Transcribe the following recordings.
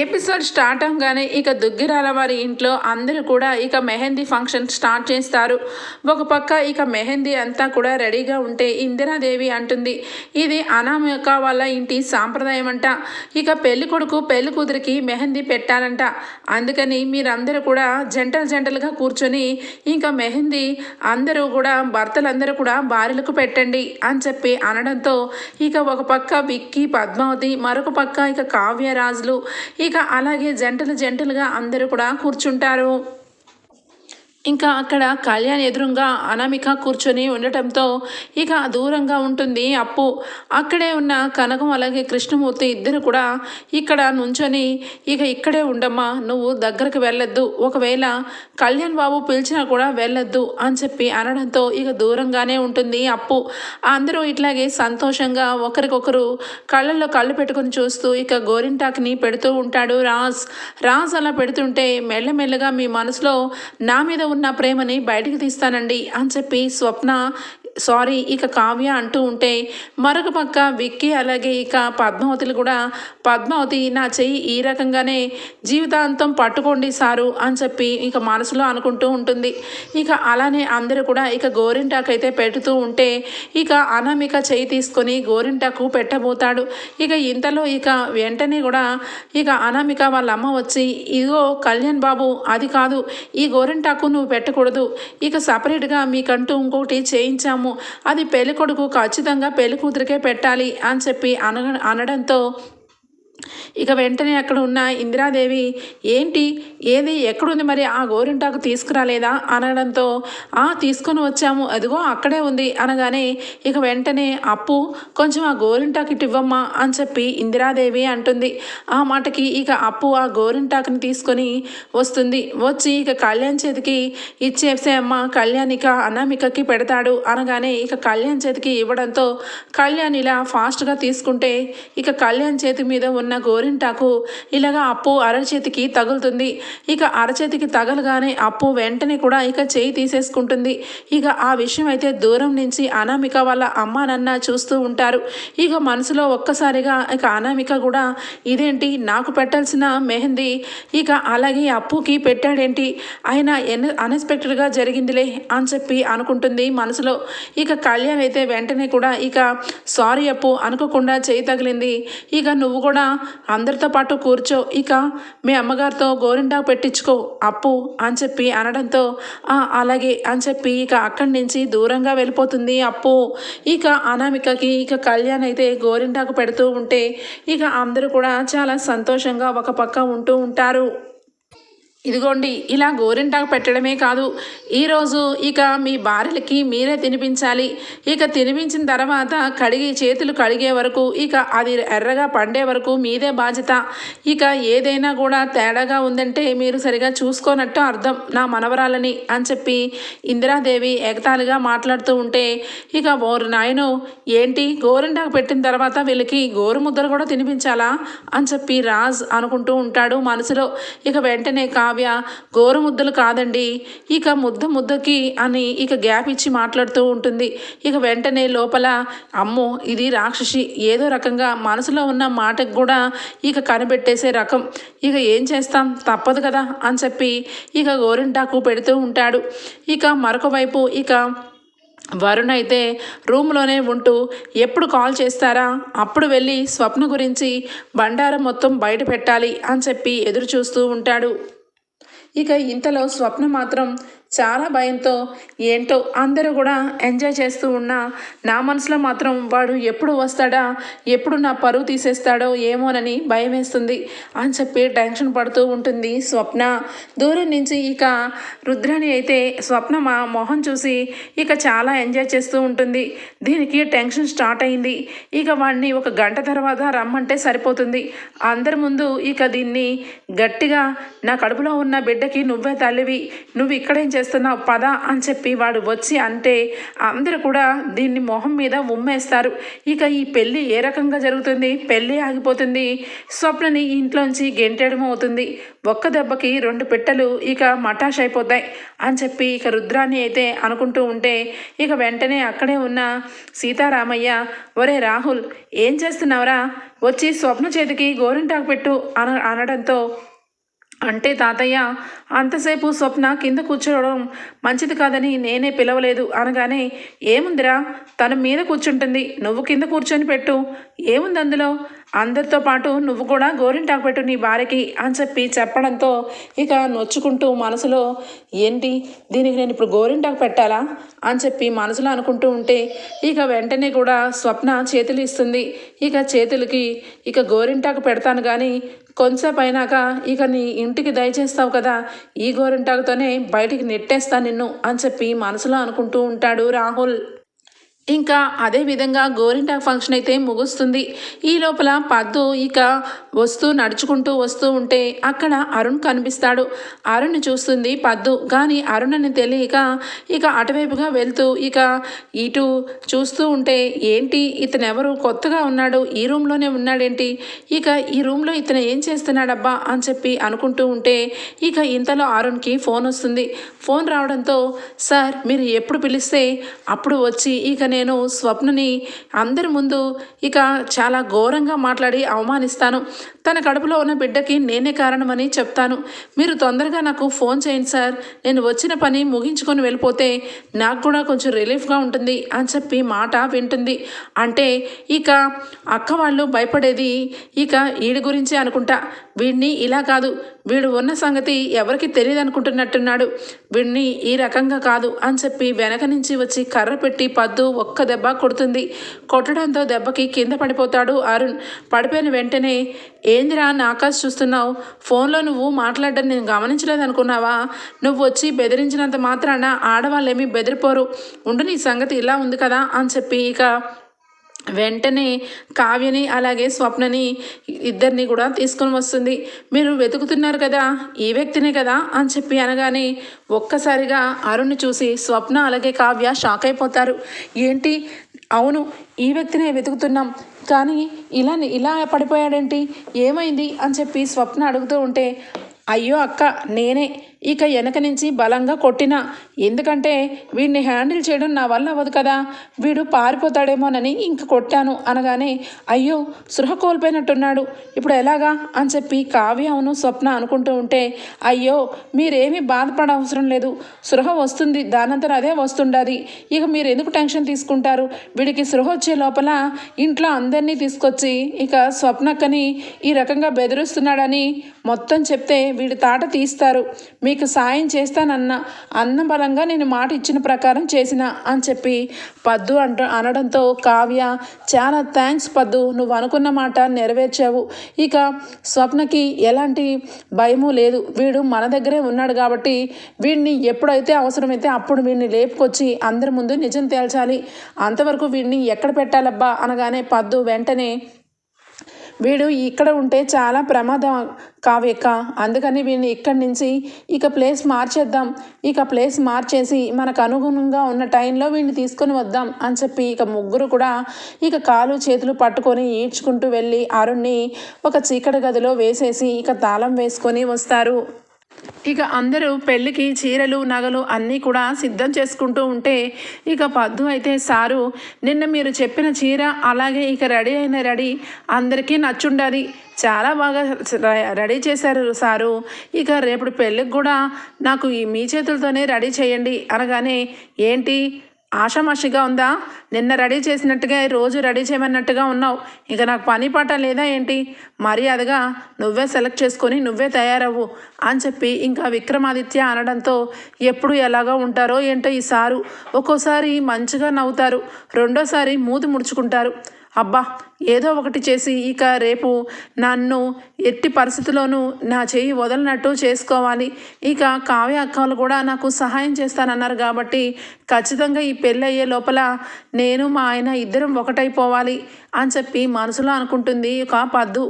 Episode start అవగానే ఇక దుగ్గిరాల వారి ఇంట్లో అందరూ కూడా ఇక మెహందీ ఫంక్షన్ స్టార్ట్ చేస్తారు. ఒక పక్క ఇక మెహందీ అంతా కూడా రెడీగా ఉంటే ఇందిరాదేవి అంటుంది ఇది అనామిక వాళ్ళ ఇంటి సాంప్రదాయం అంట. ఇక పెళ్ళి కొడుకు పెళ్ళి కూతురికి మెహందీ పెట్టాలంట. అందుకని మీరందరూ కూడా జంటలు జంటలుగా కూర్చొని ఇంకా మెహందీ అందరూ కూడా భర్తలందరూ కూడా భార్యలకు పెట్టండి అని చెప్పి అనడంతో ఇక ఒక పక్క విక్కీ పద్మావతి మరొక పక్క ఇక కావ్యరాజులు ఇక అలాగే జంటలు జంటలుగా అందరూ కూడా కూర్చుంటారు. ఇంకా అక్కడ కళ్యాణ్ ఎదురుగా అనామిక కూర్చొని ఉండటంతో ఇక దూరంగా ఉంటుంది అప్పు. అక్కడే ఉన్న కనకం అలాగే కృష్ణమూర్తి ఇద్దరు కూడా ఇక్కడ నుంచొని ఇక ఇక్కడే ఉండమ్మా నువ్వు దగ్గరకు వెళ్ళొద్దు. ఒకవేళ కళ్యాణ్ బాబు పిలిచినా కూడా వెళ్ళొద్దు అని చెప్పి అనడంతో ఇక దూరంగానే ఉంటుంది అప్పు. అందరూ ఇట్లాగే సంతోషంగా ఒకరికొకరు కళ్ళల్లో కళ్ళు పెట్టుకొని చూస్తూ ఇక గోరింటాక్ని పెడుతూ ఉంటాడు రాజ్. రాజ్ అలా పెడుతుంటే మెల్లమెల్లగా మీ మనసులో నా మీద ఉన్న ప్రేమని బయటికి తీస్తానండి అని చెప్పి స్వప్న సారీ ఇక కావ్య అంటూ ఉంటే మరొక పక్క విక్కీ అలాగే ఇక పద్మావతులు కూడా పద్మావతి నా చెయ్యి ఈ రకంగానే జీవితాంతం పట్టుకోండి సారు అని చెప్పి ఇక మనసులో అనుకుంటూ ఉంటుంది. ఇక అలానే అందరూ కూడా ఇక గోరింటాకు అయితే పెడుతూ ఉంటే ఇక అనామిక చెయ్యి తీసుకొని గోరింటాకు పెట్టబోతాడు. ఇక ఇంతలో ఇక వెంటనే కూడా ఇక అనామిక వాళ్ళ అమ్మ వచ్చి ఇదిగో కళ్యాణ్ బాబు అది కాదు ఈ గోరింటాకు నువ్వు పెట్టకూడదు. ఇక సపరేట్గా మీకంటూ ఇంకోటి చేయించాము. అది పెళ్ళి కొడుకు ఖచ్చితంగా పెళ్ళి కూతురికే పెట్టాలి అని చెప్పి అన అనడంతో ఇక వెంటనే అక్కడ ఉన్న ఇందిరాదేవి ఏంటి? ఏది? ఎక్కడుంది మరి? ఆ గోరింటాకు తీసుకురాలేదా? అనడంతో ఆ తీసుకొని వచ్చాము. అదిగో అక్కడే ఉంది అనగానే ఇక వెంటనే అప్పు కొంచెం ఆ గోరింటాకు ఇటు ఇవ్వమ్మా అని చెప్పి ఇందిరాదేవి అంటుంది. ఆ మాటకి ఇక అప్పు ఆ గోరింటాకుని తీసుకొని వస్తుంది. వచ్చి ఇక కళ్యాణ్ చేతికి ఇచ్చేసే అమ్మ కళ్యాణ్ ఇక అనామికకి పెడతాడు అనగానే ఇక కళ్యాణ్ చేతికి ఇవ్వడంతో కళ్యాణ్ ఇలా ఫాస్ట్గా తీసుకుంటే ఇక కళ్యాణ్ చేతి మీద ఉన్న గోరింటాకు ఇలాగా అప్పు అరచేతికి తగులుతుంది. ఇక అరచేతికి తగలగానే అప్పు వెంటనే కూడా ఇక చేయి తీసేసుకుంటుంది. ఇక ఆ విషయం అయితే దూరం నుంచి అనామిక వాళ్ళ అమ్మ నాన్న చూస్తూ ఉంటారు. ఇక మనసులో ఒక్కసారిగా ఇక అనామిక కూడా ఇదేంటి? నాకు పెట్టాల్సిన మెహందీ. ఇక అలాగే అప్పుకి పెట్టాడేంటి? ఆయన ఎన్ అన్ఎక్స్పెక్టెడ్గా జరిగిందిలే అని చెప్పి అనుకుంటుంది మనసులో. ఇక కళ్యాణ్ అయితే వెంటనే కూడా ఇక సారీ అప్పు అనుకోకుండా చేయి తగిలింది. ఇక నువ్వు కూడా అందరితో పాటు కూర్చో ఇక మీ అమ్మగారితో గోరింటాకు పెట్టించుకో అప్పు అని చెప్పి అనడంతో అలాగే అని చెప్పి ఇక అక్కడి నుంచి దూరంగా వెళ్ళిపోతుంది అప్పు. ఇక అనామికకి ఇక కళ్యాణ్ అయితే గోరింటాకు పెడుతూ ఉంటే ఇక అందరూ కూడా చాలా సంతోషంగా ఒక పక్క ఉంటూ ఉంటారు. ఇదిగోండి ఇలా గోరింటాకు పెట్టడమే కాదు. ఈరోజు ఇక మీ భార్యలకి మీరే తినిపించాలి. ఇక తినిపించిన తర్వాత కడిగి చేతులు కడిగే వరకు ఇక అది ఎర్రగా పండే వరకు మీదే బాధ్యత. ఇక ఏదైనా కూడా తేడాగా ఉందంటే మీరు సరిగా చూసుకోనట్టు అర్థం నా మనవరాలని అని చెప్పి ఇందిరాదేవి ఎగతాళిగా మాట్లాడుతూ ఉంటే ఇక ఓరు నాయను ఏంటి గోరింటాకు పెట్టిన తర్వాత వీళ్ళకి గోరు ముద్దలు కూడా తినిపించాలా అని చెప్పి రాజ్ అనుకుంటూ ఉంటాడు మనసులో. ఇక వెంటనే కా కావ్య గోరు ముద్దలు కాదండి. ఇక ముద్ద ముద్దకి అని ఇక గ్యాప్ ఇచ్చి మాట్లాడుతూ ఉంటుంది. ఇక వెంటనే లోపల అమ్మో ఇది రాక్షసి. ఏదో రకంగా మనసులో ఉన్న మాటకు కూడా ఇక కనిపెట్టేసే రకం. ఇక ఏం చేస్తాం? తప్పదు కదా అని చెప్పి ఇక గోరింటాకు పెడుతూ ఉంటాడు. ఇక మరొక వైపు ఇక వరుణ్ అయితే రూమ్లోనే ఉంటూ ఎప్పుడు కాల్ చేస్తారా? అప్పుడు వెళ్ళి స్వప్న గురించి బండారం మొత్తం బయట పెట్టాలి అని చెప్పి ఎదురు చూస్తూ ఉంటాడు. ఇక ఇంతలో స్వప్న మాత్రం చాలా భయంతో ఏంటో అందరూ కూడా ఎంజాయ్ చేస్తూ ఉన్నా నా మనసులో మాత్రం వాడు ఎప్పుడు వస్తాడా ఎప్పుడు నా పరువు తీసేస్తాడో ఏమోనని భయం వేస్తుంది అని చెప్పి టెన్షన్ పడుతూ ఉంటుంది స్వప్న. దూరం నుంచి ఇక రుద్రాణి అయితే స్వప్న మా మొహం చూసి ఇక చాలా ఎంజాయ్ చేస్తూ ఉంటుంది. దీనికి టెన్షన్ స్టార్ట్ అయింది. ఇక వాడిని ఒక గంట తర్వాత రమ్మంటే సరిపోతుంది. అందరి ముందు ఇక దీన్ని గట్టిగా నా కడుపులో ఉన్న బిడ్డకి నువ్వే తల్లివి నువ్వు ఇక్కడేం చేస్తావు చేస్తున్నావు పద అని చెప్పి వాడు వచ్చి అంటే అందరూ కూడా దీన్ని మొహం మీద ఉమ్మేస్తారు. ఇక ఈ పెళ్ళి ఏ రకంగా జరుగుతుంది? పెళ్ళి ఆగిపోతుంది. స్వప్నని ఇంట్లోంచి గెంటేయడం అవుతుంది. ఒక్క దెబ్బకి రెండు పెట్టెలు ఇక మటాష్ అయిపోతాయి అని చెప్పి ఇక రుద్రాన్ని అయితే అనుకుంటూ ఉంటే ఇక వెంటనే అక్కడే ఉన్న సీతారామయ్య ఒరే రాహుల్ ఏం చేస్తున్నావురా? వచ్చి స్వప్న చేతికి గోరింటాకు పెట్టు అన అనడంతో అంటే తాతయ్య అంతసేపు స్వప్న కింద కూర్చోవడం మంచిది కాదని నేనే పిలవలేదు అనగానే ఏముందిరా? తన మీద కూర్చుంటుంది. నువ్వు కింద కూర్చొని పెట్టు. ఏముంది అందులో? అందరితో పాటు నువ్వు కూడా గోరింటాకు పెట్టు నీ భార్యకి అని చెప్పి చెప్పడంతో ఇక నొచ్చుకుంటూ మనసులో ఏంటి? దీనికి నేను ఇప్పుడు గోరింటాకు పెట్టాలా? అని చెప్పి మనసులో అనుకుంటూ ఉంటే ఇక వెంటనే కూడా స్వప్న చేతులు ఇస్తుంది. ఇక చేతులకి ఇక గోరింటాకు పెడతాను కానీ కొంచెంసేపు అయినాక ఇక నీ ఇంటికి దయచేస్తావు కదా ఈ గోరింటాకుతోనే బయటికి నెట్టేస్తా నిన్ను అని చెప్పి మనసులో అనుకుంటూ ఉంటాడు రాహుల్. ఇంకా అదే విధంగా గోరింటాక్ ఫంక్షన్ అయితే ముగుస్తుంది. ఈ లోపల పద్దు ఇక వస్తూ నడుచుకుంటూ వస్తూ ఉంటే అక్కడ అరుణ్ కనిపిస్తాడు. అరుణ్ చూస్తుంది పద్దు. కానీ అరుణ్ అని తెలియక ఇక అటువైపుగా వెళ్తూ ఇక ఇటు చూస్తూ ఉంటే ఏంటి? ఇతను ఎవరు? కొత్తగా ఉన్నాడు. ఈ రూమ్లోనే ఉన్నాడేంటి? ఇక ఈ రూమ్లో ఇతను ఏం చేస్తున్నాడబ్బా అని చెప్పి అనుకుంటూ ఉంటే ఇక ఇంతలో అరుణ్కి ఫోన్ వస్తుంది. ఫోన్ రావడంతో సార్ మీరు ఎప్పుడు పిలిస్తే అప్పుడు వచ్చి ఇక నేను స్వప్నని అందరి ముందు ఇక చాలా ఘోరంగా మాట్లాడి అవమానిస్తాను. తన కడుపులో ఉన్న బిడ్డకి నేనే కారణమని చెప్తాను. మీరు తొందరగా నాకు ఫోన్ చేయండి సార్. నేను వచ్చిన పని ముగించుకొని వెళ్ళిపోతే నాకు కూడా కొంచెం రిలీఫ్గా ఉంటుంది అని చెప్పి మాట వింటుంది. అంటే ఇక అక్క వాళ్ళు భయపడేది ఇక వీడి గురించి అనుకుంటా. వీడిని ఇలా కాదు వీడు ఉన్న సంగతి ఎవరికి తెలియదు అనుకుంటున్నట్టున్నాడు వీడిని ఈ రకంగా కాదు అని చెప్పి వెనక నుంచి వచ్చి కర్ర పెట్టి పద్దు ఒక్క దెబ్బ కొడుతుంది. కొట్టడంతో దెబ్బకి కింద పడిపోతాడు అరుణ్. పడిపోయిన వెంటనే ఏందిరా నా ఆకాశ్ చూస్తున్నావు? ఫోన్లో నువ్వు మాట్లాడడం నేను గమనించలేదు అనుకున్నావా నువ్వు వచ్చి బెదిరించినంత మాత్రాన ఆడవాళ్ళేమీ బెదిరిపోరు. ఉండు నీ సంగతి ఇలా ఉంది కదా అని చెప్పి ఇక వెంటనే కావ్యని అలాగే స్వప్నని ఇద్దరిని కూడా తీసుకొని వస్తుంది. మీరు వెతుకుతున్నారు కదా ఈ వ్యక్తినే కదా అని చెప్పి అనగానే ఒక్కసారిగా అరుణ్ని చూసి స్వప్న అలాగే కావ్య షాక్ అయిపోతారు. ఏంటి? అవును ఈ వ్యక్తినే వెతుకుతున్నాం. కానీ ఇలా ఇలా పడిపోయాడేంటి? ఏమైంది? అని చెప్పి స్వప్న అడుగుతూ ఉంటే అయ్యో అక్క నేనే ఇక వెనక నుంచి బలంగా కొట్టిన. ఎందుకంటే వీడిని హ్యాండిల్ చేయడం నా వల్ల అవ్వదు కదా. వీడు పారిపోతాడేమోనని ఇంక కొట్టాను అనగానే అయ్యో సృహ కోల్పోయినట్టున్నాడు. ఇప్పుడు ఎలాగా? అని చెప్పి కావ్య అవును స్వప్న అనుకుంటూ ఉంటే అయ్యో మీరేమీ బాధపడ అవసరం లేదు. సృహ వస్తుంది దానంతరం అదే వస్తుండది. ఇక మీరు ఎందుకు టెన్షన్ తీసుకుంటారు? వీడికి సృహ వచ్చే లోపల ఇంట్లో అందరినీ తీసుకొచ్చి ఇక స్వప్నక్కని ఈ రకంగా బెదిరిస్తున్నాడని మొత్తం చెప్తే వీడి తాట తీస్తారు. మీ మీకు సాయం చేస్తానన్న అన్న బలంగా నేను మాట ఇచ్చిన ప్రకారం చేసిన అని చెప్పి పద్దు అంట అనడంతో కావ్య చాలా థ్యాంక్స్ పద్దు నువ్వు అనుకున్న మాట నెరవేర్చావు. ఇక స్వప్నకి ఎలాంటి భయము లేదు. వీడు మన దగ్గరే ఉన్నాడు కాబట్టి వీడిని ఎప్పుడైతే అవసరమైతే అప్పుడు వీడిని లేపుకొచ్చి అందరి ముందు నిజం తేల్చాలి. అంతవరకు వీడిని ఎక్కడ పెట్టాలబ్బా? అనగానే పద్దు వెంటనే వీడు ఇక్కడ ఉంటే చాలా ప్రమాదం కావ్యక్క అందుకని వీడిని ఇక్కడి నుంచి ఇక ప్లేస్ మార్చేద్దాం. ఇక ప్లేస్ మార్చేసి మనకు అనుగుణంగా ఉన్న టైంలో వీడిని తీసుకొని వద్దాం అని చెప్పి ఇక ముగ్గురు కూడా ఇక కాలు చేతులు పట్టుకొని ఈడ్చుకుంటూ వెళ్ళి అరుణ్ణి ఒక చీకటి గదిలో వేసేసి ఇక తాళం వేసుకొని వస్తారు. ఇక అందరూ పెళ్ళికి చీరలు నగలు అన్నీ కూడా సిద్ధం చేసుకుంటూ ఉంటే ఇక పద్దు అయితే సారు నిన్న మీరు చెప్పిన చీర అలాగే ఇక రెడీ అయిన రెడీ అందరికీ నచ్చుండాలి చాలా బాగా రెడీ చేశారు సారు. ఇక రేపు పెళ్ళికి కూడా నాకు ఈ మీ చేతులతోనే రెడీ చేయండి అనగానే ఏంటి? ఆషామాషిగా ఉందా? నిన్న రెడీ చేసినట్టుగా రోజు రెడీ చేయమన్నట్టుగా ఉన్నావు. ఇక నాకు పని పాట లేదా ఏంటి? మర్యాదగా నువ్వే సెలెక్ట్ చేసుకొని నువ్వే తయారవ్వు అని చెప్పి ఇంకా విక్రమాదిత్య అనడంతో ఎప్పుడు ఎలాగా ఉంటారో ఏంటో ఈ సారు ఒక్కోసారి మంచిగా నవ్వుతారు. రెండోసారి మూతి ముడుచుకుంటారు. అబ్బా ఏదో ఒకటి చేసి ఇక రేపు నన్ను ఎట్టి పరిస్థితిలోనూ నా చేయి వదలనట్టు చేసుకోవాలి. ఇక కావ్య అక్కలు కూడా నాకు సహాయం చేస్తానన్నారు కాబట్టి ఖచ్చితంగా ఈ పెళ్ళి అయ్యే లోపల నేను మా ఆయన ఇద్దరం ఒకటైపోవాలి అని చెప్పి మనసులో అనుకుంటుంది. ఒక పద్దు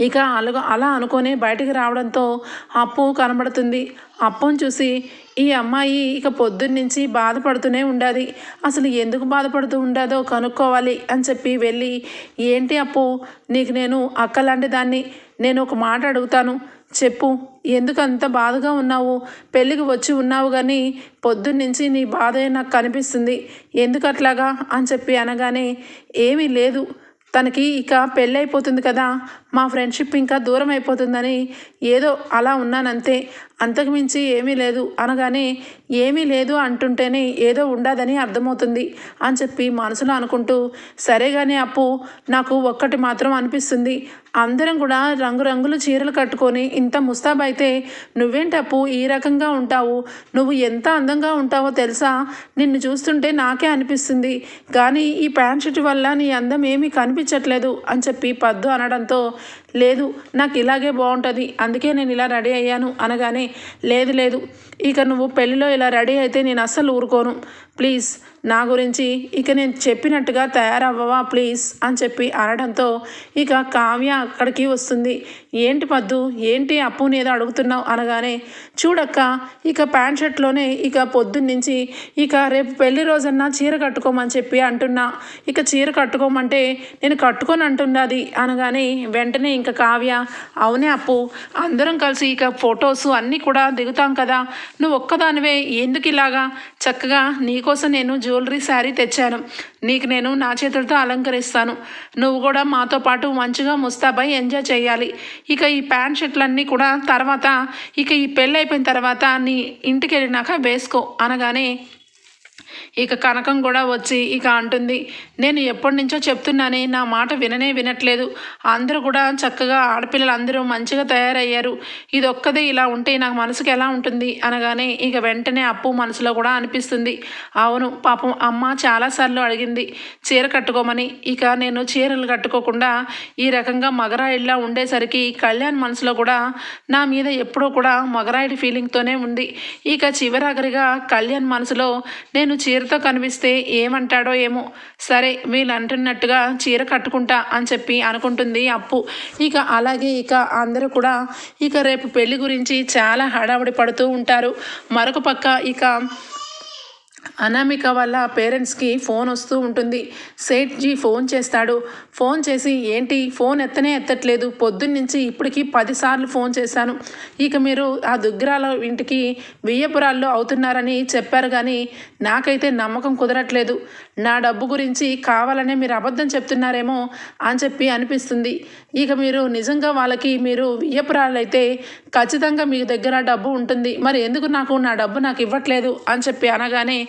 ఇక అలగ అలా అనుకొని బయటికి రావడంతో అప్పు కనబడుతుంది. అప్పను చూసి ఈ అమ్మాయి ఇక పొద్దున్నుంచి బాధపడుతూనే ఉండాలి అసలు ఎందుకు బాధపడుతూ ఉండదో కనుక్కోవాలి అని చెప్పి వెళ్ళి ఏంటి అప్పు? నీకు నేను అక్కలాంటి దాన్ని. నేను ఒక మాట అడుగుతాను. చెప్పు. ఎందుకు అంత బాధగా ఉన్నావు? పెళ్ళికి వచ్చి ఉన్నావు కానీ పొద్దున్నుంచి నీ బాధే నాకు కనిపిస్తుంది. ఎందుకు అట్లాగా? అని చెప్పి అనగానే ఏమీ లేదు. తనకి ఇక పెళ్ళి అయిపోతుంది కదా. మా ఫ్రెండ్షిప్ ఇంకా దూరం అయిపోతుందని ఏదో అలా ఉన్నానంతే. అంతకుమించి ఏమీ లేదు అనగానే ఏమీ లేదు అంటుంటేనే ఏదో ఉండదని అర్థమవుతుంది అని చెప్పి మనసులో అనుకుంటూ సరే కానీ అప్పు నాకు ఒక్కటి మాత్రం అనిపిస్తుంది. అందరం కూడా రంగురంగుల చీరలు కట్టుకొని ఇంత ముస్తాబైతే నువ్వేంటి అప్పు ఈ రకంగా ఉంటావు? నువ్వు ఎంత అందంగా ఉంటావో తెలుసా? నిన్ను చూస్తుంటే నాకే అనిపిస్తుంది. కానీ ఈ ప్యాంట్ షర్ట్ వల్ల నీ అందం ఏమీ కనిపించట్లేదు అని చెప్పి పద్దు అనడంతో లేదు నాకు ఇలాగే బాగుంటుంది అందుకే నేను ఇలా రెడీ అయ్యాను అనగానే లేదు లేదు ఇక నువ్వు పెళ్ళిలో ఇలా రెడీ అయితే నేను అస్సలు ఊరుకోను. ప్లీజ్ నా గురించి ఇక నేను చెప్పినట్టుగా తయారవ్వవా ప్లీజ్ అని చెప్పి అనడంతో ఇక కావ్య అక్కడికి వస్తుంది. ఏంటి పద్దు ఏంటి అప్పుని ఏదో అడుగుతున్నావు అనగానే చూడక్క ఇక ప్యాంట్ షర్ట్లోనే ఇక పొద్దున్నుంచి ఇక రేపు పెళ్ళి రోజన్నా చీర కట్టుకోమని చెప్పి అంటున్నా. ఇక చీర కట్టుకోమంటే నేను కట్టుకొని అంటున్నది అనగానే వెంటనే ఇంకా కావ్య అవునే అప్పు అందరం కలిసి ఇక ఫొటోస్ అన్నీ కూడా దిగుతాం కదా నువ్వు ఒక్కదానివే ఎందుకు ఇలాగా చక్కగా నీకు నీకోసం నేను జ్యువెలరీ శారీ తెచ్చాను. నీకు నేను నా చేతులతో అలంకరిస్తాను. నువ్వు కూడా మాతో పాటు మంచిగా ముస్తాబై ఎంజాయ్ చేయాలి ఇక ఈ ప్యాంట్ షర్ట్లన్నీ కూడా తర్వాత ఇక ఈ పెళ్ళి అయిపోయిన తర్వాత నీ ఇంటికి వెళ్ళినాక వేసుకో అనగానే ఇక కనకం కూడా వచ్చి ఇక అంటుంది నేను ఎప్పటి నుంచో చెప్తున్నానే నా మాట విననే వినట్లేదు. అందరూ కూడా చక్కగా ఆడపిల్లలు అందరూ మంచిగా తయారయ్యారు. ఇది ఒక్కదే ఇలా ఉంటే నాకు మనసుకి ఎలా ఉంటుంది? అనగానే ఇక వెంటనే అప్పు మనసులో కూడా అనిపిస్తుంది. అవును పాపం అమ్మ చాలాసార్లు అడిగింది చీర కట్టుకోమని. ఇక నేను చీరలు కట్టుకోకుండా ఈ రకంగా మగరాయిల్లా ఉండేసరికి కళ్యాణ్ మనసులో కూడా నా మీద ఎప్పుడూ కూడా మగరాయిడి ఫీలింగ్తోనే ఉంది. ఇక చివరాఖరిగా కళ్యాణ్ మనసులో నేను చీరతో కనిపిస్తే ఏమంటాడో ఏమో. సరే వీళ్ళు అంటున్నట్టుగా చీర కట్టుకుంటా అని చెప్పి అనుకుంటుంది అప్పు. ఇక అలాగే ఇక అందరూ కూడా ఇక రేపు పెళ్ళి గురించి చాలా హడావుడి పడుతూ ఉంటారు. మరొక పక్క ఇక అనామిక వాళ్ళ పేరెంట్స్కి ఫోన్ వస్తూ ఉంటుంది. సేట్జీ ఫోన్ చేస్తాడు. ఫోన్ చేసి ఏంటి? ఫోన్ ఎత్తనే ఎత్తట్లేదు. పొద్దున్నుంచి ఇప్పటికి పదిసార్లు ఫోన్ చేశాను. ఇక మీరు ఆ దుగ్గరాల ఇంటికి వియ్యపురాల్లో అవుతున్నారని చెప్పారు కానీ నాకైతే నమ్మకం కుదరట్లేదు. నా డబ్బు గురించి కావాలనే మీరు అబద్ధం చెప్తున్నారేమో అని చెప్పి అనిపిస్తుంది. ఇక మీరు నిజంగా వాళ్ళకి మీరు వియ్యపురాలు అయితే ఖచ్చితంగా మీ దగ్గర డబ్బు ఉంటుంది. మరి ఎందుకు నాకు నా డబ్బు నాకు ఇవ్వట్లేదు? అని చెప్పి అనగానే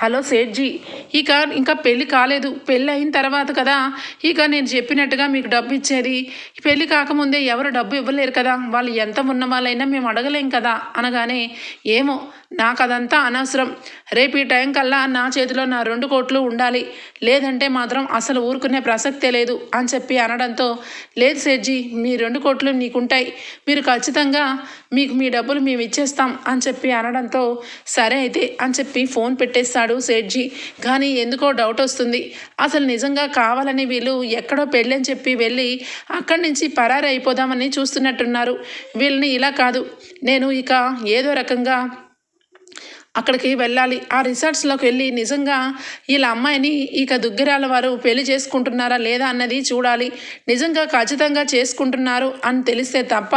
హలో సేట్జీ ఇక ఇంకా పెళ్ళి కాలేదు. పెళ్ళి అయిన తర్వాత కదా ఇక నేను చెప్పినట్టుగా మీకు డబ్బు ఇచ్చేది. పెళ్ళి కాకముందే ఎవరు డబ్బు ఇవ్వలేరు కదా. వాళ్ళు ఎంత ఉన్న వాళ్ళైనా మేము అడగలేం కదా అనగానే ఏమో నాకు అదంతా అనవసరం. రేపు ఈ టైం కల్లా నా చేతిలో నా రెండు కోట్లు ఉండాలి. లేదంటే మాత్రం అసలు ఊరుకునే ప్రసక్తే లేదు అని చెప్పి అనడంతో లేదు సేట్జీ మీ రెండు కోట్లు నీకుంటాయి మీరు ఖచ్చితంగా మీకు మీ డబ్బులు మేము ఇచ్చేస్తాం అని చెప్పి అనడంతో సరే అయితే అని చెప్పి ఫోన్ పెట్టేస్తాడు. సేట్జీ. కానీ ఎందుకో డౌట్ వస్తుంది. అసలు నిజంగా కావాలని వీళ్ళు ఎక్కడో పెళ్ళని చెప్పి వెళ్ళి అక్కడి నుంచి పరారి అయిపోదామని చూస్తున్నట్టున్నారు. వీళ్ళని ఇలా కాదు. నేను ఇక ఏదో రకంగా అక్కడికి వెళ్ళాలి. ఆ రిసార్ట్స్లోకి వెళ్ళి నిజంగా వీళ్ళ అమ్మాయిని ఇక దుగ్గిరాల వారు పెళ్ళి చేసుకుంటున్నారా లేదా అన్నది చూడాలి. నిజంగా ఖచ్చితంగా చేసుకుంటున్నారు అని తెలిస్తే తప్ప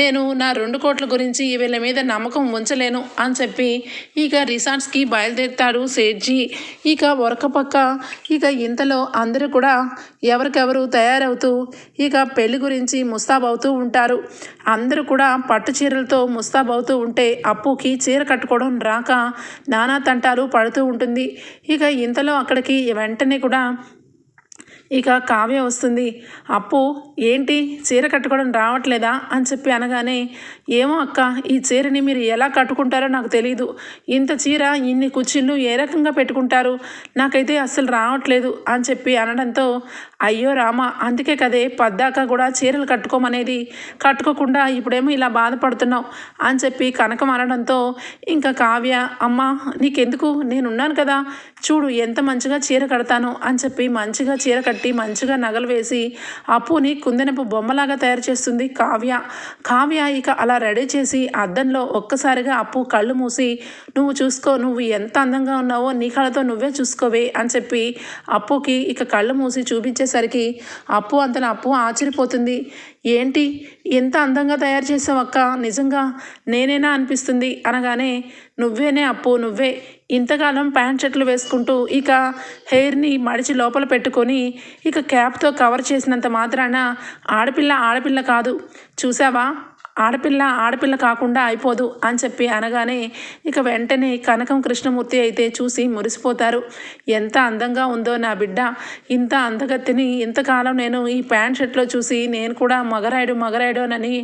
నేను నా రెండు కోట్ల గురించి వీళ్ళ మీద నమ్మకం ఉంచలేను అని చెప్పి ఇక రిసార్ట్స్కి బయలుదేరుతాడు సేట్జీ. ఇక ఒరకపక్క ఇక ఇంతలో అందరూ కూడా ఎవరికెవరు తయారవుతూ ఇక పెళ్ళి గురించి ముస్తాబవుతూ ఉంటారు. అందరూ కూడా పట్టు చీరలతో ముస్తాబవుతూ ఉంటే అప్పుకి చీర కట్టుకోవడం రాక నానా తంటాలు పడుతూ ఉంటుంది. ఇక ఇంతలో అక్కడికి వెంటనే కూడా ఇక కావ్య వస్తుంది. అప్పు ఏంటి? చీర కట్టుకోవడం రావట్లేదా? అని చెప్పి అనగానే ఏమో అక్క ఈ చీరని మీరు ఎలా కట్టుకుంటారో నాకు తెలియదు ఇంత చీర ఇన్ని కుర్చీలు ఏ రకంగా పెట్టుకుంటారు? నాకైతే అస్సలు రావట్లేదు అని చెప్పి అనడంతో అయ్యో రామ అందుకే కదే పద్దాక కూడా చీరలు కట్టుకోమనేది. కట్టుకోకుండా ఇప్పుడేమో ఇలా బాధపడుతున్నావు అని చెప్పి కనకం అనడంతో ఇంకా కావ్య అమ్మ నీకెందుకు? నేనున్నాను కదా. చూడు ఎంత మంచిగా చీర కడతాను అని చెప్పి మంచిగా చీర కట్టి కట్టి మంచిగా నగలు వేసి అప్పుని కుందనపు బొమ్మలాగా తయారు చేస్తుంది కావ్య. కావ్య ఇక అలా రెడీ చేసి అద్దంలో ఒక్కసారిగా అప్పు కళ్ళు మూసి నువ్వు చూసుకో నువ్వు ఎంత అందంగా ఉన్నావో నీ కళ్ళతో నువ్వే చూసుకోవే అని చెప్పి అప్పుకి ఇక కళ్ళు మూసి చూపించేసరికి అప్పు అంతన అప్పు ఆశ్చర్యపోతుంది. ఏంటి? ఎంత అందంగా తయారు చేసావు అక్క. నిజంగా నేనేనా అనిపిస్తుంది? అనగానే నువ్వేనే అప్పు నువ్వే ఇంతకాలం ప్యాంట్ షర్ట్లు వేసుకుంటూ ఇక హెయిర్ని మడిచి లోపల పెట్టుకొని ఇక క్యాప్తో కవర్ చేసినంత మాత్రాన ఆడపిల్ల ఆడపిల్ల కాదు. చూసావా ఆడపిల్ల ఆడపిల్ల కాకుండా అయిపోదు అని చెప్పి అనగానే ఇక వెంటనే కనకం కృష్ణమూర్తి అయితే చూసి మురిసిపోతారు. ఎంత అందంగా ఉందో నా బిడ్డ. ఇంత అందగత్తిని ఇంతకాలం నేను ఈ ప్యాంట్ షర్ట్లో చూసి నేను కూడా మగరాయుడు మగరాయుడు అని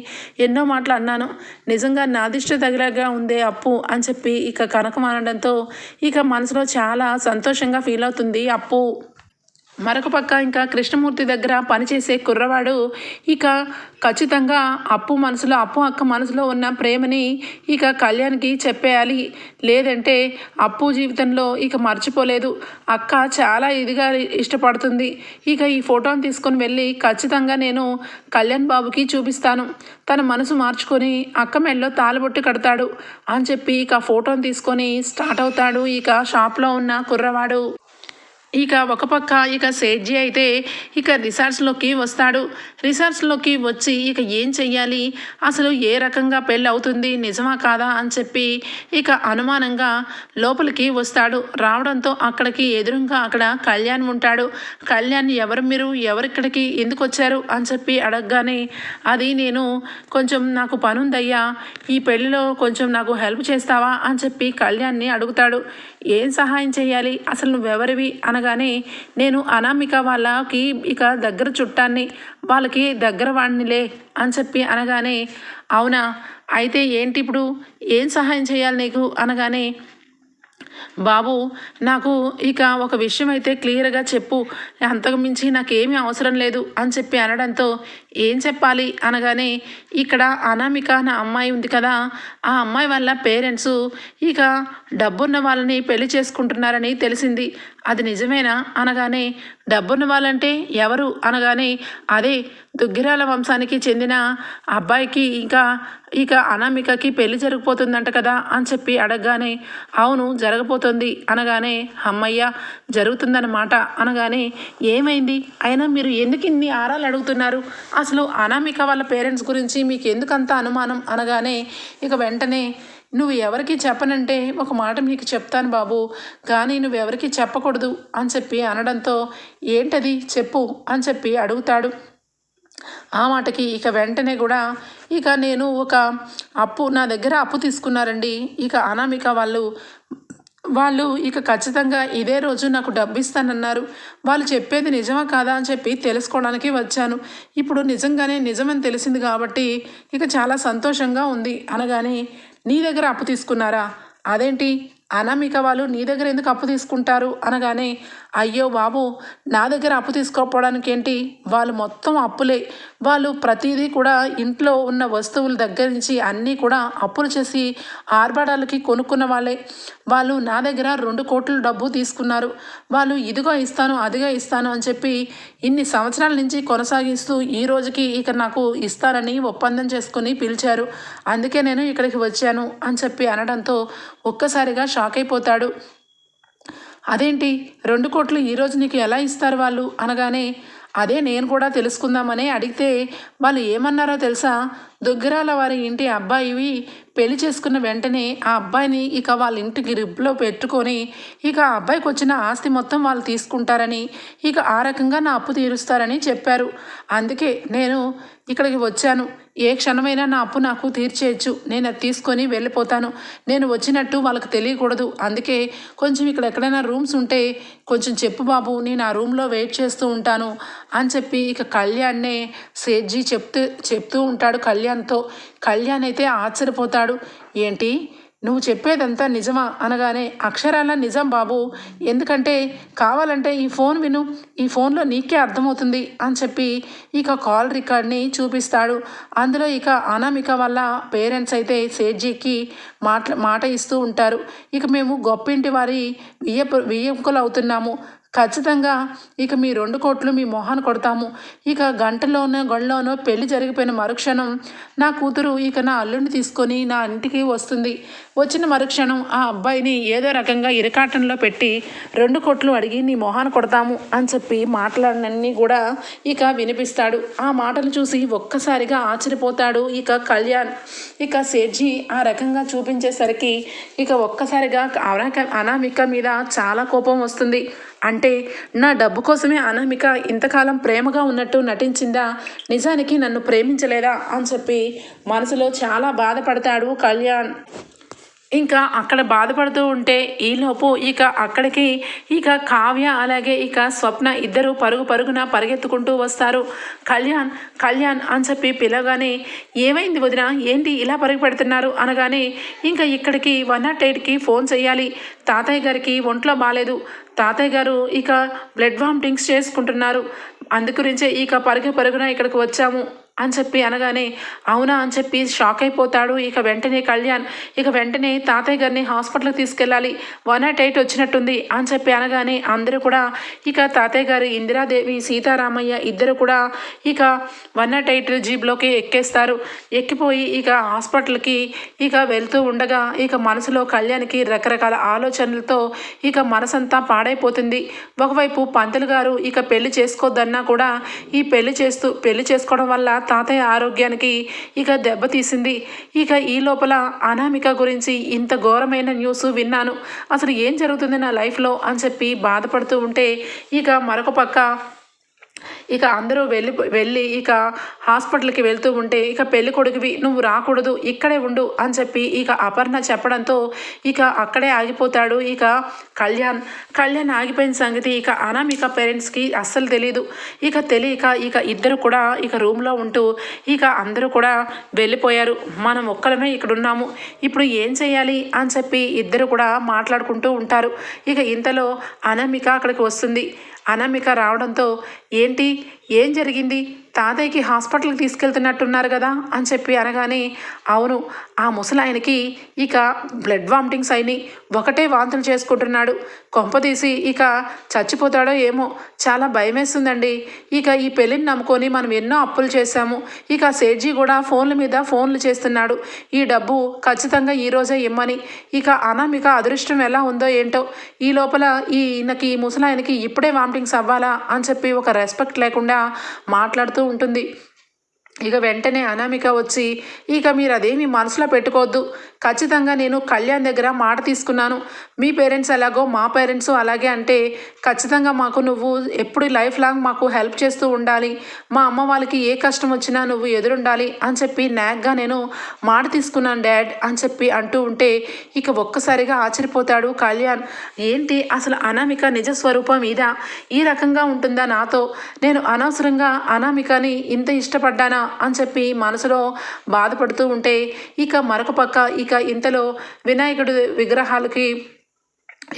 ఎన్నో మాటలు అన్నాను. నిజంగా నా తగిలగా ఉందే అప్పు అని చెప్పి ఇక కనకం అనడంతో ఇక మనసులో చాలా సంతోషంగా ఫీల్ అవుతుంది అప్పు. మరొక పక్క ఇంకా కృష్ణమూర్తి దగ్గర పనిచేసే కుర్రవాడు ఇక ఖచ్చితంగా అప్పు మనసులో అప్పు అక్క మనసులో ఉన్న ప్రేమని ఇక కళ్యాణ్కి చెప్పేయాలి. లేదంటే అప్పు జీవితంలో ఇక మర్చిపోలేదు. అక్క చాలా ఇదిగా ఇష్టపడుతుంది. ఇక ఈ ఫోటోని తీసుకొని వెళ్ళి ఖచ్చితంగా నేను కళ్యాణ్ బాబుకి చూపిస్తాను. తన మనసు మార్చుకొని అక్క మెల్లో తాళబొట్టు కడతాడు అని చెప్పి ఇక ఫోటోని తీసుకొని స్టార్ట్ అవుతాడు ఇక షాప్లో ఉన్న కుర్రవాడు. ఇక ఒక పక్క ఇక సేట్జీ అయితే ఇక రిసార్ట్స్లోకి వస్తాడు. రిసార్ట్స్లోకి వచ్చి ఇక ఏం చెయ్యాలి? అసలు ఏ రకంగా పెళ్ళి అవుతుంది? నిజమా కాదా? అని చెప్పి ఇక అనుమానంగా లోపలికి వస్తాడు. రావడంతో అక్కడికి ఎదురుగా అక్కడ కళ్యాణ్ ఉంటాడు. కళ్యాణ్ ఎవరు మీరు? ఎవరిక్కడికి? ఎందుకు వచ్చారు? అని చెప్పి అడగగానే అది నేను కొంచెం నాకు పనుందయ్యా. ఈ పెళ్ళిలో కొంచెం నాకు హెల్ప్ చేస్తావా? అని చెప్పి కళ్యాణ్ని అడుగుతాడు. ఏం సహాయం చేయాలి? అసలు నువ్వెవరివి? అనగానే నేను అనామిక వాళ్ళకి ఇక దగ్గర చుట్టాన్ని వాళ్ళకి దగ్గర వాడినిలే అని చెప్పి అనగానే అవునా? అయితే ఏంటి ఇప్పుడు? ఏం సహాయం చేయాలి నీకు? అనగానే బాబు నాకు ఇక ఒక విషయం అయితే క్లియర్గా చెప్పు. అంతకు మించి నాకేమీ అవసరం లేదు అని చెప్పి అనడంతో ఏం చెప్పాలి అనగానే ఇక్కడ అనామిక నా అమ్మాయి ఉంది కదా ఆ అమ్మాయి వాళ్ళ పేరెంట్స్ ఇక డబ్బున్న వాళ్ళని పెళ్ళి చేసుకుంటున్నారని తెలిసింది. అది నిజమేనా అనగానే డబ్బున్న వాళ్ళంటే ఎవరు అనగానే అదే దుగ్గిరాల వంశానికి చెందిన అబ్బాయికి ఇంకా ఇక అనామికకి పెళ్ళి జరిగిపోతుందంట కదా అని చెప్పి అడగగానే అవును జరగబోతుంది అనగానే అమ్మయ్య జరుగుతుందన్నమాట అనగానే ఏమైంది? అయినా మీరు ఎందుకు ఇన్ని ఆరాలు అడుగుతున్నారు? అసలు అనామిక వాళ్ళ పేరెంట్స్ గురించి మీకు ఎందుకంత అనుమానం అనగానే ఇక వెంటనే నువ్వు ఎవరికి చెప్పనంటే ఒక మాట మీకు చెప్తాను బాబు కానీ నువ్వు ఎవరికి చెప్పకూడదు అని చెప్పి అనడంతో ఏంటది? చెప్పు అని చెప్పి అడుగుతాడు. ఆ మాటకి ఇక వెంటనే కూడా ఇక నేను ఒక అప్పు నా దగ్గర అప్పు తీసుకున్నారండి. ఇక అనామిక వాళ్ళు వాళ్ళు ఇక ఖచ్చితంగా ఇదే రోజు నాకు డబ్బు ఇస్తానన్నారు వాళ్ళు చెప్పేది నిజమా కాదా అని చెప్పి తెలుసుకోవడానికి వచ్చాను. ఇప్పుడు నిజంగానే నిజమని తెలిసింది కాబట్టి ఇక చాలా సంతోషంగా ఉంది. అనగానే నీ దగ్గర అప్పు తీసుకున్నారా? అదేంటి? అనామిక వాళ్ళు నీ దగ్గర ఎందుకు అప్పు తీసుకుంటారు? అనగానే అయ్యో బాబు నా దగ్గర అప్పు తీసుకోపోవడానికి ఏంటి వాళ్ళు మొత్తం అప్పులే. వాళ్ళు ప్రతిదీ కూడా ఇంట్లో ఉన్న వస్తువుల దగ్గర నుంచి అన్నీ కూడా అప్పులు చేసి ఆర్భాటాలకి కొనుక్కున్న వాళ్ళే. వాళ్ళు నా దగ్గర రెండు కోట్ల డబ్బు తీసుకున్నారు. వాళ్ళు ఇదిగో ఇస్తాను అదిగా ఇస్తాను అని చెప్పి ఇన్ని సంవత్సరాల నుంచి కొనసాగిస్తూ ఈ రోజుకి ఇక నాకు ఇస్తారని ఒప్పందం చేసుకుని పిలిచారు. అందుకే నేను ఇక్కడికి వచ్చాను అని చెప్పి అనడంతో ఒక్కసారిగా షాక్ అయిపోతాడు. అదేంటి? రెండు కోట్లు ఈరోజు నీకు ఎలా ఇస్తారు వాళ్ళు? అనగానే అదే నేను కూడా తెలుసుకుందామని అడిగితే వాళ్ళు ఏమన్నారో తెలుసా? దుగ్గరాల వారి ఇంటి అబ్బాయివి పెళ్ళి చేసుకున్న వెంటనే ఆ అబ్బాయిని ఇక వాళ్ళ ఇంటికి గ్రిప్లో పెట్టుకొని ఇక ఆ అబ్బాయికి వచ్చిన ఆస్తి మొత్తం వాళ్ళు తీసుకుంటారని ఇక ఆ రకంగా నా అప్పు తీరుస్తారని చెప్పారు. అందుకే నేను ఇక్కడికి వచ్చాను. ఏ క్షణమైనా నా అప్పు నాకు తీర్చేయచ్చు. నేను అది తీసుకొని వెళ్ళిపోతాను. నేను వచ్చినట్టు వాళ్ళకి తెలియకూడదు. అందుకే కొంచెం ఇక్కడ ఎక్కడైనా రూమ్స్ ఉంటే కొంచెం చెప్పు బాబు నేను ఆ రూమ్లో వెయిట్ చేస్తూ ఉంటాను అని చెప్పి ఇక కళ్యాణ్నే సేట్జీ చెప్తూ చెప్తూ ఉంటాడు. కళ్యాణ్ కళ్యాణ్తో కళ్యాణ్ అయితే ఆశ్చర్యపోతాడు. ఏంటి? నువ్వు చెప్పేదంతా నిజమా? అనగానే అక్షరాల నిజం బాబు. ఎందుకంటే కావాలంటే ఈ ఫోన్ విను. ఈ ఫోన్లో నీకే అర్థమవుతుంది అని చెప్పి ఇక కాల్ రికార్డ్ని చూపిస్తాడు. అందులో ఇక అనామిక వల్ల పేరెంట్స్ అయితే సేట్జీకి మాట మాట ఇస్తూ ఉంటారు. ఇక మేము గొప్పింటి వారి వియ్య వియ్యంకులు అవుతున్నాము ఖచ్చితంగా ఇక మీ రెండు కోట్లు మీ మొహాన్ని కొడతాము. ఇక గంటలోనో గొళ్ళలోనో పెళ్ళి జరిగిపోయిన మరుక్షణం నా కూతురు ఇక నా అల్లుడిని తీసుకొని నా ఇంటికి వస్తుంది. వచ్చిన మరుక్షణం ఆ అబ్బాయిని ఏదో రకంగా ఇరకాటంలో పెట్టి రెండు కోట్లు అడిగి నీ మొహాన్ని కొడతాము అని చెప్పి మాట్లాడినన్నీ కూడా ఇక వినిపిస్తాడు. ఆ మాటలు చూసి ఒక్కసారిగా ఆశ్చర్యపోతాడు ఇక కళ్యాణ్. ఇక సేఠ్జీ ఆ రకంగా చూపించేసరికి ఇక ఒక్కసారిగా అనామిక మీద చాలా కోపం వస్తుంది. అంటే నా డబ్బు కోసమే అనామిక ఇంతకాలం ప్రేమగా ఉన్నట్టు నటించిందా? నిజానికి నన్ను ప్రేమించలేదా? అని చెప్పి మనసులో చాలా బాధపడతాడు కళ్యాణ్. ఇంకా అక్కడ బాధపడుతూ ఉంటే ఈలోపు ఇక అక్కడికి ఇక కావ్య అలాగే ఇక స్వప్న ఇద్దరు పరుగు పరుగున పరిగెత్తుకుంటూ వస్తారు. కళ్యాణ్ కళ్యాణ్ అని చెప్పి పిలవగానే ఏమైంది వదిన? ఏంటి ఇలా పరుగు పెడుతున్నారు? అనగానే ఇంకా ఇక్కడికి వన్ నాట్ ఎయిట్కి ఫోన్ చేయాలి తాతయ్య గారికి ఒంట్లో బాగాలేదు తాతయ్య గారు ఇక బ్లడ్ వామిటింగ్స్ చేసుకుంటున్నారు. అందుగురించే ఇక పరుగు పరుగున ఇక్కడికి వచ్చాము. అని చెప్పి అనగానే అవునా? అని చెప్పి షాక్ అయిపోతాడు. ఇక వెంటనే కళ్యాణ్ ఇక వెంటనే తాతయ్య గారిని హాస్పిటల్కి తీసుకెళ్ళాలి. వన్ నాట్ ఎయిట్ వచ్చినట్టుంది అని చెప్పి అనగానే అందరూ కూడా ఇక తాతయ్య గారు ఇందిరాదేవి సీతారామయ్య ఇద్దరు కూడా ఇక వన్ నాట్ ఎయిట్ జీప్లోకి ఎక్కేస్తారు. ఎక్కిపోయి ఇక హాస్పిటల్కి ఇక వెళ్తూ ఉండగా ఇక మనసులో కళ్యాణ్కి రకరకాల ఆలోచనలతో ఇక మనసంతా పాడైపోతుంది. ఒకవైపు పంతులు గారు ఇక పెళ్ళి చేసుకోవద్దన్నా కూడా ఈ పెళ్ళి చేస్తూ పెళ్ళి చేసుకోవడం వల్ల తాతయ్య ఆరోగ్యానికి ఇక దెబ్బతీసింది ఇక ఈ లోపల అనామిక గురించి ఇంత ఘోరమైన న్యూస్ విన్నాను. అసలు ఏం జరుగుతుంది నా లైఫ్లో అని చెప్పి బాధపడుతూ ఉంటే ఇక మరొక పక్క ఇక అందరూ వెళ్ళి వెళ్ళి ఇక హాస్పిటల్కి వెళ్తూ ఉంటే ఇక పెళ్ళి కొడుకువి నువ్వు రాకూడదు ఇక్కడే ఉండు అని చెప్పి ఇక అపర్ణ చెప్పడంతో ఇక అక్కడే ఆగిపోతాడు. ఇక కళ్యాణ్ కళ్యాణ్ ఆగిపోయిన సంగతి ఇక అనామిక పేరెంట్స్కి అస్సలు తెలియదు ఇక తెలియక ఇక ఇద్దరు కూడా ఇక రూమ్లో ఉంటూ ఇక అందరూ కూడా వెళ్ళిపోయారు. మనం ఒక్కలమే ఇక్కడున్నాము ఇప్పుడు ఏం చేయాలి? అని చెప్పి ఇద్దరు కూడా మాట్లాడుకుంటూ ఉంటారు. ఇక ఇంతలో అనామిక అక్కడికి వస్తుంది. అనామిక రావడంతో ఏంటి? ఏం జరిగింది? తాతయ్యకి హాస్పిటల్కి తీసుకెళ్తున్నట్టున్నారు కదా అని చెప్పి అనగానే అవును ఆ ముసలాయనకి ఇక బ్లడ్ వామిటింగ్స్ అయినాయి. ఒకటే వాంతులు చేసుకుంటున్నాడు. కొంపదీసి ఇక చచ్చిపోతాడో ఏమో చాలా భయం వేస్తుందండి ఇక ఈ పెళ్ళిని నమ్ముకొని మనం ఎన్నో అప్పులు చేశాము. ఇక సేట్జీ కూడా ఫోన్ల మీద ఫోన్లు చేస్తున్నాడు. ఈ డబ్బు ఖచ్చితంగా ఈ రోజే ఇమ్మని. ఇక అనామిక అదృష్టం ఎలా ఉందో ఏంటో ఈ లోపల ఈయనకి ఈ ముసలాయనకి ఇప్పుడే వామిటింగ్స్ అవ్వాలా అని చెప్పి ఒక రెస్పెక్ట్ లేకుండా మాట్లాడుతూ ఉంటుంది. ఇక వెంటనే అనామిక వచ్చి ఇక మీరు అదేమి మనసులో పెట్టుకోవద్దు. ఖచ్చితంగా నేను కళ్యాణ్ దగ్గర మాట తీసుకున్నాను. మీ పేరెంట్స్ ఎలాగో మా పేరెంట్స్ అలాగే అంటే ఖచ్చితంగా మాకు నువ్వు ఎప్పుడు లైఫ్ లాంగ్ మాకు హెల్ప్ చేస్తూ ఉండాలి. మా అమ్మ వాళ్ళకి ఏ కష్టం వచ్చినా నువ్వు ఎదురుండాలి అని చెప్పి నాగ్గా నేను మాట తీసుకున్నాను డాడ్ అని చెప్పి అంటూ ఉంటే ఇక ఒక్కసారిగా ఆశ్చర్యపోతాడు కళ్యాణ్. ఏంటి? అసలు అనామిక నిజ స్వరూపం ఇదా? ఈ రకంగా ఉంటుందా నాతో? నేను అనవసరంగా అనామికని ఇంత ఇష్టపడ్డానా? అని చెప్పి మనసులో బాధపడుతూ ఉంటే ఇక మరొక పక్క ఇక ఇంతలో వినాయకుడి విగ్రహాలకి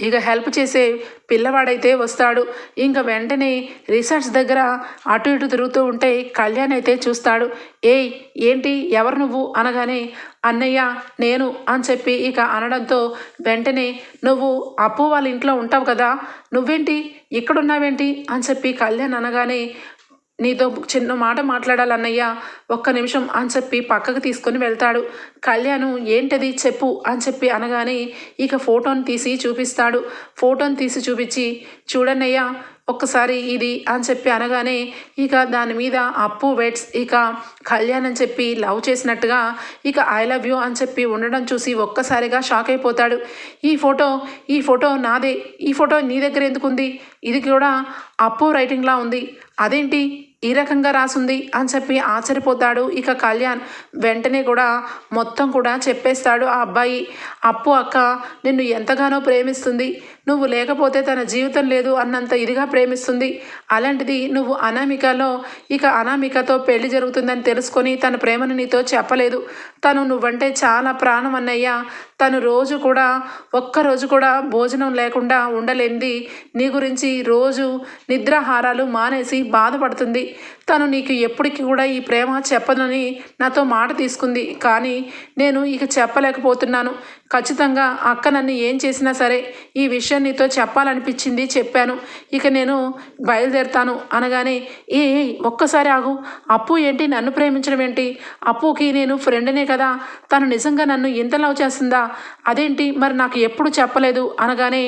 ఇక హెల్ప్ చేసే పిల్లవాడైతే వస్తాడు. ఇంకా వెంటనే రీసెర్చ్ దగ్గర అటు ఇటు తిరుగుతూ ఉంటే కళ్యాణ్ అయితే చూస్తాడు. ఏయ్ ఏంటి ఎవరు నువ్వు? అనగానే అన్నయ్య నేను అని చెప్పి ఇక అనడంతో వెంటనే నువ్వు అప్పు వాళ్ళ ఇంట్లో ఉంటావు కదా నువ్వేంటి? ఇక్కడున్నావేంటి? అని చెప్పి కళ్యాణ్ అనగానే నీతో చిన్న మాట మాట్లాడాలన్నయ్యా. ఒక్క నిమిషం అని చెప్పి పక్కకు తీసుకొని వెళ్తాడు. కళ్యాణ్ ఏంటది? చెప్పు అని చెప్పి అనగానే ఇక ఫోటోని తీసి చూపిస్తాడు. ఫోటోని తీసి చూపించి చూడన్నయ్యా ఒక్కసారి ఇది అని చెప్పి అనగానే ఇక దాని మీద అప్పు వెట్స్ ఇక కళ్యాణ్ అని చెప్పి లవ్ చేసినట్టుగా ఇక ఐ లవ్ యూ అని చెప్పి ఉండడం చూసి ఒక్కసారిగా షాక్ అయిపోతాడు. ఈ ఫోటో ఈ ఫోటో నాదే. ఈ ఫోటో నీ దగ్గర ఎందుకుంది? ఇది కూడా అప్పు రైటింగ్లా ఉంది. అదేంటి? ఈ రకంగా రాసుంది అని చెప్పి ఆశ్చర్యపోతాడు ఇక కళ్యాణ్. వెంటనే కూడా మొత్తం కూడా చెప్పేస్తాడు ఆ అబ్బాయి అప్పు అక్క నిన్ను ఎంతగానో ప్రేమిస్తుంది. నువ్వు లేకపోతే తన జీవితం లేదు అన్నంత ఇదిగా ప్రేమిస్తుంది. అలాంటిది నువ్వు అనామికలో ఇక అనామికతో పెళ్ళి జరుగుతుందని తెలుసుకొని తన ప్రేమను నీతో చెప్పలేదు. తను నువ్వంటే చాలా ప్రాణం అన్నయ్య. తను రోజు కూడా ఒక్కరోజు కూడా భోజనం లేకుండా ఉండలేంది నీ గురించి రోజు నిద్రాహారాలు మానేసి బాధపడుతుంది. తను నీకు ఎప్పటికీ కూడా ఈ ప్రేమ చెప్పదని నాతో మాట తీసుకుంది. కానీ నేను ఇక చెప్పలేకపోతున్నాను. ఖచ్చితంగా అక్క నన్ను ఏం చేసినా సరే ఈ విషయం నీతో చెప్పాలనిపించింది చెప్పాను. ఇక నేను బయలుదేరుతాను అనగానే ఏ ఏ, ఒక్కసారి ఆగు. అప్పు ఏంటి? నన్ను ప్రేమించడం ఏంటి? అప్పుకి నేను ఫ్రెండ్నే కదా. తను నిజంగా నన్ను ఇంత లవ్ చేస్తుందా? అదేంటి? మరి నాకు ఎప్పుడు చెప్పలేదు అనగానే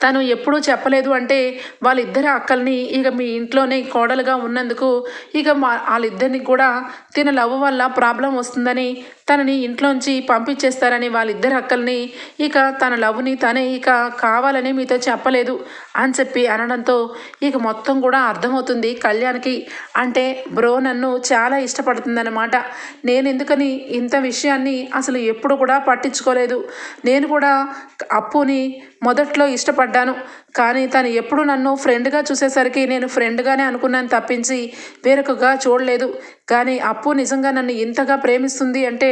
తను ఎప్పుడూ చెప్పలేదు అంటే వాళ్ళిద్దరి అక్కల్ని ఇక మీ ఇంట్లోనే కోడలుగా ఉన్నందుకు ఇక మా వాళ్ళిద్దరిని కూడా తిన లవ్ వల్ల ప్రాబ్లం వస్తుందని తనని ఇంట్లోంచి పంపించేస్తారని వాళ్ళిద్దరు అక్కల్ని ఇక తన లవ్ని తనే ఇక కావాలని మీతో చెప్పలేదు అని చెప్పి అనడంతో ఇక మొత్తం కూడా అర్థమవుతుంది కళ్యాణ్కి. అంటే బ్రో నన్ను చాలా ఇష్టపడుతుందన్నమాట. నేను ఎందుకని ఇంత విషయాన్ని అసలు ఎప్పుడు కూడా పట్టించుకోలేదు. నేను కూడా అప్పుని మొదట్లో ఇష్టపడ్డాను. కానీ తను ఎప్పుడు నన్ను ఫ్రెండ్గా చూసేసరికి నేను ఫ్రెండ్గానే అనుకున్నాను తప్పించి వేరొకగా చూడలేదు. కానీ అప్పు నిజంగా నన్ను ఇంతగా ప్రేమిస్తుంది అంటే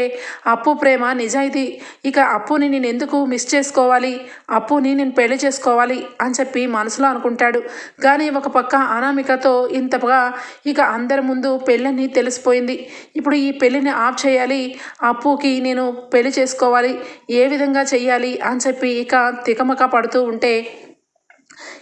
అప్పు ప్రేమ నిజాయితీ. ఇక అప్పుని నేను ఎందుకు మిస్ చేసుకోవాలి? అప్పుని నేను పెళ్ళి చేసుకోవాలి అని చెప్పి మనసులో అనుకుంటాడు. కానీ ఒక పక్క అనామికతో ఇంతగా ఇక అందరి ముందు పెళ్ళని తెలిసిపోయింది. ఇప్పుడు ఈ పెళ్ళిని ఆఫ్ చేయాలి. అప్పుకి నేను పెళ్ళి చేసుకోవాలి. ఏ విధంగా చెయ్యాలి అని చెప్పి ఇక తికమక పడుతూ ఉంటే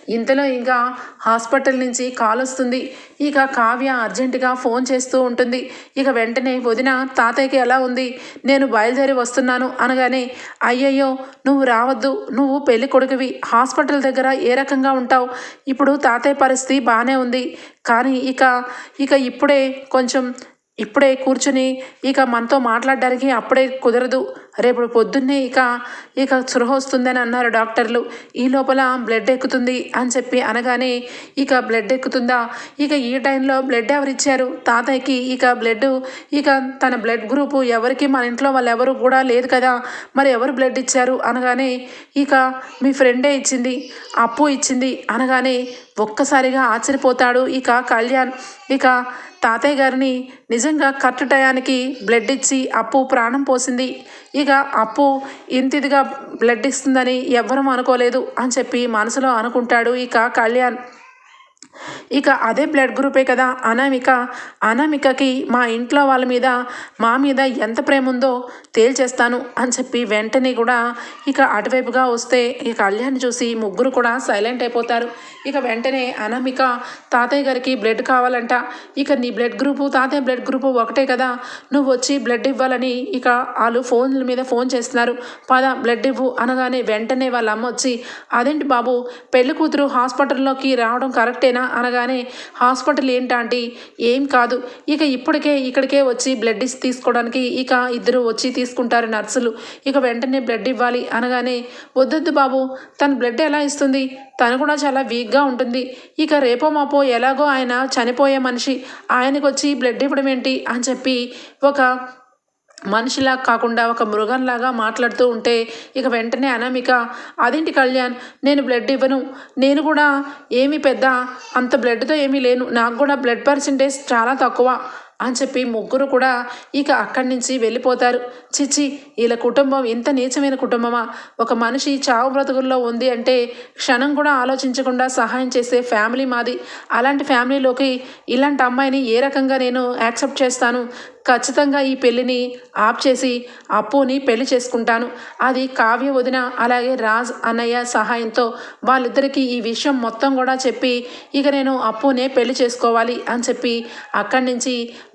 ఇంతలో ఇంకా హాస్పిటల్ నుంచి కాల్ వస్తుంది. ఇక కావ్య అర్జెంటుగా ఫోన్ చేస్తూ ఉంటుంది. ఇక వెంటనే వదిన తాతయ్యకి ఎలా ఉంది? నేను బయలుదేరి వస్తున్నాను అనగానే అయ్యయ్యో నువ్వు రావద్దు. నువ్వు పెళ్ళి కొడుకువి. హాస్పిటల్ దగ్గర ఏ రకంగా ఉంటావు? ఇప్పుడు తాతయ్య పరిస్థితి బాగానే ఉంది. కానీ ఇక ఇక ఇప్పుడే కొంచెం ఇప్పుడే కూర్చుని ఇక మనతో మాట్లాడడానికి అప్పుడే కుదరదు. రేపు పొద్దున్నే ఇక ఇక స్పృహ వస్తుందని అన్నారు డాక్టర్లు. ఈ లోపల బ్లడ్ ఎక్కుతుంది అని చెప్పి అనగానే ఇక బ్లడ్ ఎక్కుతుందా? ఇక ఈ టైంలో బ్లడ్ ఎవరు ఇచ్చారు తాతయ్యకి ఇక బ్లడ్ ఇక తన బ్లడ్ గ్రూపు ఎవరికి? మన ఇంట్లో వాళ్ళు ఎవరు కూడా లేదు కదా మరి ఎవరు బ్లడ్ ఇచ్చారు? అనగానే ఇక మీ ఫ్రెండే ఇచ్చింది అప్పు ఇచ్చింది. అనగానే ఒక్కసారిగా ఆశ్చర్యపోతాడు ఇక కళ్యాణ్. ఇక తాతయ్య గారిని నిజంగా కరెక్ట్ టయానికి బ్లడ్ ఇచ్చి అప్పు ప్రాణం పోసింది. ఇక అప్పు ఇంతిదిగా బ్లడ్ ఇస్తుందని ఎవ్వరం అనుకోలేదు అని చెప్పి మనసులో అనుకుంటాడు ఇక కళ్యాణ్. ఇక అదే బ్లడ్ గ్రూపే కదా? అనామిక. అనామికకి మా ఇంట్లో వాళ్ళ మీద మా మీద ఎంత ప్రేమ ఉందో తేల్చేస్తాను అని చెప్పి వెంటనే కూడా ఇక అటువైపుగా వస్తే ఇక కళ్యాణ్ చూసి ముగ్గురు కూడా సైలెంట్ అయిపోతారు. ఇక వెంటనే అనామిక తాతయ్య గారికి బ్లడ్ కావాలంట. ఇక నీ బ్లడ్ గ్రూపు తాతయ్య బ్లడ్ గ్రూపు ఒకటే కదా? నువ్వు వచ్చి బ్లడ్ ఇవ్వాలని ఇక వాళ్ళు ఫోన్ల మీద ఫోన్ చేస్తున్నారు. పద బ్లడ్ ఇవ్వు అనగానే వెంటనే వాళ్ళ అమ్మ వచ్చి అదేంటి బాబు పెళ్ళి కూతురు హాస్పిటల్లోకి రావడం కరెక్టేనా అనగానే హాస్పిటల్ ఏంటంటే ఏం కాదు. ఇక ఇప్పటికే ఇక్కడికే వచ్చి బ్లడ్ ఇస్ తీసుకోవడానికి ఇక ఇద్దరు వచ్చి తీసుకుంటారు నర్సులు. ఇక వెంటనే బ్లడ్ ఇవ్వాలి అనగానే వద్దొద్దు బాబు. తన బ్లడ్ ఎలా ఇస్తుంది? తను కూడా చాలా వీక్గా ఉంటుంది. ఇక రేపో మాపో ఎలాగో ఆయన చనిపోయే మనిషి. ఆయనకు వచ్చి బ్లడ్ ఇవ్వడం ఏంటి? అని చెప్పి ఒక మనిషిలా కాకుండా ఒక మృగంలాగా మాట్లాడుతూ ఉంటే ఇక వెంటనే అనామిక అదేంటి కళ్యాణ్ నేను బ్లడ్ ఇవ్వను. నేను కూడా ఏమి పెద్ద అంత బ్లడ్తో ఏమీ లేను. నాకు కూడా బ్లడ్ పర్సంటేజ్ చాలా తక్కువ అని చెప్పి ముగ్గురు కూడా ఇక అక్కడి నుంచి వెళ్ళిపోతారు. చిచ్చి వీళ్ళ కుటుంబం ఇంత నీచమైన కుటుంబమా? ఒక మనిషి చావు బ్రతుకుల్లో ఉంది అంటే క్షణం కూడా ఆలోచించకుండా సహాయం చేసే ఫ్యామిలీ మాది. అలాంటి ఫ్యామిలీలోకి ఇలాంటి అమ్మాయిని ఏ రకంగా నేను యాక్సెప్ట్ చేస్తాను? ఖచ్చితంగా ఈ పెళ్ళిని ఆప్ చేసి అప్పుని పెళ్ళి చేసుకుంటాను. అది కావ్య వదిన అలాగే రాజ్ అన్నయ్య సహాయంతో వాళ్ళిద్దరికీ ఈ విషయం మొత్తం కూడా చెప్పి ఇక నేను అప్పునే పెళ్ళి చేసుకోవాలి అని చెప్పి అక్కడి నుంచి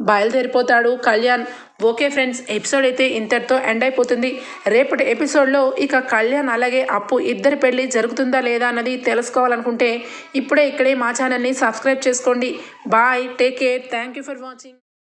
బయలుదేరిపోతాడు కళ్యాణ్. ఓకే ఫ్రెండ్స్ ఎపిసోడ్ అయితే ఇంతటితో ఎండ్ అయిపోతుంది. రేపటి ఎపిసోడ్లో ఇక కళ్యాణ్ అలాగే అప్పు ఇద్దరి పెళ్ళి జరుగుతుందా లేదా అన్నది తెలుసుకోవాలనుకుంటే ఇప్పుడే ఇక్కడే మా ఛానల్ని సబ్స్క్రైబ్ చేసుకోండి. Bye take care thank you for watching.